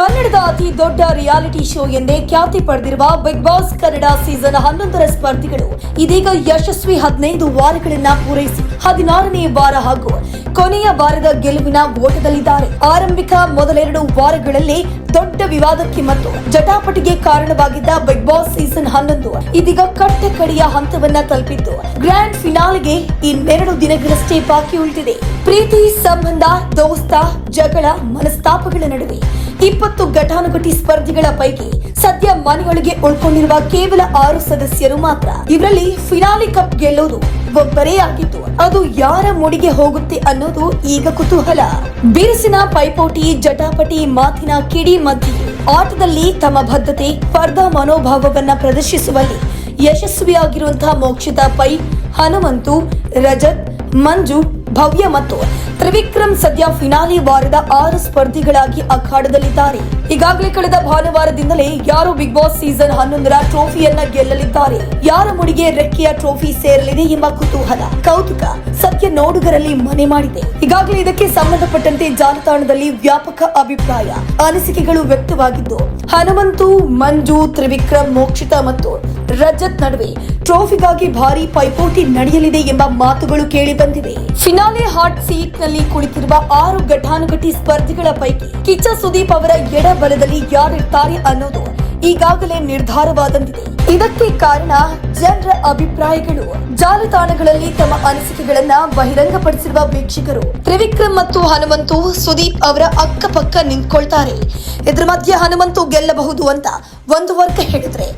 ಕನ್ನಡದ ಅತಿ ದೊಡ್ಡ ರಿಯಾಲಿಟಿ ಶೋ ಎಂದೇ ಖ್ಯಾತಿ ಪಡೆದಿರುವ ಬಿಗ್ ಬಾಸ್ ಕನ್ನಡ ಸೀಸನ್ ಹನ್ನೊಂದರ ಸ್ಪರ್ಧಿಗಳು ಇದೀಗ ಯಶಸ್ವಿ ಹದಿನೈದು ವಾರಗಳನ್ನ ಪೂರೈಸಿ ಹದಿನಾರನೇ ವಾರ ಹಾಗೂ ಕೊನೆಯ ವಾರದ ಗೆಲುವಿನ ಓಟದಲ್ಲಿದ್ದಾರೆ. ಆರಂಭಿಕ ಮೊದಲೆರಡು ವಾರಗಳಲ್ಲಿ ದೊಡ್ಡ ವಿವಾದಕ್ಕೆ ಮತ್ತು ಜಟಾಪಟಿಗೆ ಕಾರಣವಾಗಿದ್ದ ಬಿಗ್ ಬಾಸ್ ಸೀಸನ್ ಹನ್ನೊಂದು. ಇದೀಗ ಕಟ್ಟ ಕಡೆಯ ಹಂತವನ್ನ ತಲುಪಿದ್ದು ಗ್ರ್ಯಾಂಡ್ ಫಿನಾಲ್ಗೆ ಇನ್ನೆರಡು ದಿನಗಳಷ್ಟೇ ಬಾಕಿ ಉಳಿದಿದೆ. ಪ್ರೀತಿ ಸಂಬಂಧ, ದೋಸ್ತ, ಜಗಳ, ಮನಸ್ತಾಪಗಳ ನಡುವೆ ಇಪ್ಪತ್ತು ಘಟಾನುಘಟಿ ಸ್ಪರ್ಧಿಗಳ ಪೈಕಿ ಸದ್ಯ ಮನೆಯೊಳಗೆ ಉಳ್ಕೊಂಡಿರುವ ಕೇವಲ ಆರು ಸದಸ್ಯರು ಮಾತ್ರ. ಇವರಲ್ಲಿ ಫಿನಾಲಿ ಕಪ್ ಗೆಲ್ಲೋದು ಒಬ್ಬರೇ ಆಗಿದ್ದು ಅದು ಯಾರ ಮುಡಿಗೆ ಹೋಗುತ್ತೆ ಅನ್ನೋದು ಈಗ ಕುತೂಹಲ. ಬಿರುಸಿನ ಪೈಪೋಟಿ, ಜಟಾಪಟಿ, ಮಾತಿನ ಕಿಡಿ ಮಧ್ಯೆ ಆಟದಲ್ಲಿ ತಮ್ಮ ಬದ್ಧತೆ, ಸ್ಪರ್ಧಾ ಮನೋಭಾವವನ್ನ ಪ್ರದರ್ಶಿಸುವಲ್ಲಿ ಯಶಸ್ವಿಯಾಗಿರುವಂತಹ ಮೋಕ್ಷಿತ ಪೈ ಹನುಮಂತು, ರಜತ್, ಮಂಜು ಭವ್ಯ ಮತ್ತು ತ್ರಿವಿಕ್ರಮ್ ಸದ್ಯ ಫಿನಾಲಿ ವಾರದ ಆರು ಸ್ಪರ್ಧಿಗಳಾಗಿ ಅಖಾಡದಲ್ಲಿದ್ದಾರೆ. ಈಗಾಗಲೇ ಕಳೆದ ಭಾನುವಾರದಿಂದಲೇ ಯಾರು ಬಿಗ್ ಬಾಸ್ ಸೀಸನ್ ಹನ್ನೊಂದರ ಟ್ರೋಫಿಯನ್ನ ಗೆಲ್ಲಲಿದ್ದಾರೆ? ಯಾರ ಮುಡಿಗೆ ರೆಕ್ಕೆಯ ಟ್ರೋಫಿ ಸೇರಲಿದೆ ಎಂಬ ಕುತೂಹಲ ಕೌತುಕ ಸದ್ಯ ನೋಡುಗರಲ್ಲಿ ಮನೆ ಮಾಡಿದೆ. ಈಗಾಗಲೇ ಇದಕ್ಕೆ ಸಂಬಂಧಪಟ್ಟಂತೆ ಜಾಲತಾಣದಲ್ಲಿ ವ್ಯಾಪಕ ಅಭಿಪ್ರಾಯ, ಅನಿಸಿಕೆಗಳು ವ್ಯಕ್ತವಾಗಿದ್ದು, ಹನುಮಂತು, ಮಂಜು, ತ್ರಿವಿಕ್ರಮ್, ಮೋಕ್ಷಿತಾ ಮತ್ತು ರಜತ್ ನಡುವೆ ಟ್ರೋಫಿಗಾಗಿ ಭಾರಿ ಪೈಪೋಟಿ ನಡೆಯಲಿದೆ ಎಂಬ ಮಾತುಗಳು ಕೇಳಿ ಬಂದಿವೆ. ಫಿನಾಲೆ ಹಾಟ್ ಸೀಟ್ನಲ್ಲಿ ಕುಳಿತಿರುವ ಆರು ಘಟಾನುಘಟಿ ಸ್ಪರ್ಧಿಗಳ ಪೈಕಿ ಕಿಚ್ಚ ಸುದೀಪ್ ಅವರ ಎಡಬಲದಲ್ಲಿ ಯಾರಿರ್ತಾರೆ ಅನ್ನೋದು ಈಗಾಗಲೇ ನಿರ್ಧಾರವಾದಂತಿದೆ. ಇದಕ್ಕೆ ಕಾರಣ ಜನರ ಅಭಿಪ್ರಾಯಗಳು. ಜಾಲತಾಣಗಳಲ್ಲಿ ತಮ್ಮ ಅನಿಸಿಕೆಗಳನ್ನ ಬಹಿರಂಗಪಡಿಸಿರುವ ವೀಕ್ಷಕರು ತ್ರಿವಿಕ್ರಮ್ ಮತ್ತು ಹನುಮಂತು ಸುದೀಪ್ ಅವರ ಅಕ್ಕಪಕ್ಕ ನಿಂತ್ಕೊಳ್ತಾರೆ. ಇದ್ರ ಮಧ್ಯೆ ಹನುಮಂತು ಗೆಲ್ಲಬಹುದು ಅಂತ ಒಂದು ವರ್ಗ ಹೇಳಿದ್ರೆ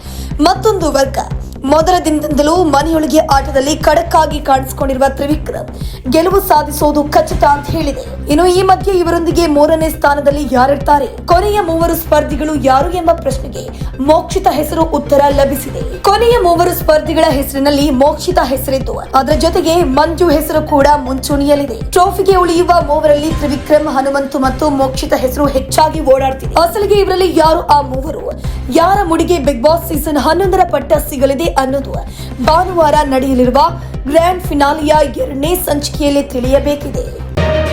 ಮತ್ತೊಂದು ವರ್ಗ. ಮೊದಲ ದಿನದಿಂದಲೂ ಮನೆಯೊಳಗೆ ಆಟದಲ್ಲಿ ಖಡಕ್ಕಾಗಿ ಕಾಣಿಸಿಕೊಂಡಿರುವ ತ್ರಿವಿಕ್ರಮ್ ಗೆಲುವು ಸಾಧಿಸೋದು ಖಚಿತ ಅಂತ ಹೇಳಿದೆ. ಇನ್ನು ಈ ಮಧ್ಯೆ ಇವರೊಂದಿಗೆ ಮೂರನೇ ಸ್ಥಾನದಲ್ಲಿ ಯಾರಿರ್ತಾರೆ? ಕೊನೆಯ ಮೂವರು ಸ್ಪರ್ಧಿಗಳು ಯಾರು ಎಂಬ ಪ್ರಶ್ನೆಗೆ ಮೋಕ್ಷಿತ ಹೆಸರು ಉತ್ತರ ಲಭಿಸಿದೆ. ಕೊನೆಯ ಮೂವರು ಸ್ಪರ್ಧಿಗಳ ಹೆಸರಿನಲ್ಲಿ ಮೋಕ್ಷಿತ ಹೆಸರಿದ್ದು, ಅದರ ಜೊತೆಗೆ ಮಂಜು ಹೆಸರು ಕೂಡ ಮುಂಚೂಣಿಯಲ್ಲಿದೆ. ಟ್ರೋಫಿಗೆ ಉಳಿಯುವ ಮೂವರಲ್ಲಿ ತ್ರಿವಿಕ್ರಮ್, ಹನುಮಂತು ಮತ್ತು ಮೋಕ್ಷಿತ ಹೆಸರು ಹೆಚ್ಚಾಗಿ ಓಡಾಡ್ತಿದೆ. ಅಸಲಿಗೆ ಇವರಲ್ಲಿ ಯಾರು ಆ ಮೂವರು? ಯಾರ ಮುಡಿಗೆ ಬಿಗ್ ಬಾಸ್ ಸೀಸನ್ ಹನ್ನೊಂದರ ಪಟ್ಟ ಸಿಗಲಿದೆ ಅನ್ನೋದು ಭಾನುವಾರ ನಡೆಯಲಿರುವ ಗ್ರ್ಯಾಂಡ್ ಫಿನಾಲಿಯ ಎರಡನೇ ಸಂಚಿಕೆಯಲ್ಲಿ ತಿಳಿಯಬೇಕಿದೆ.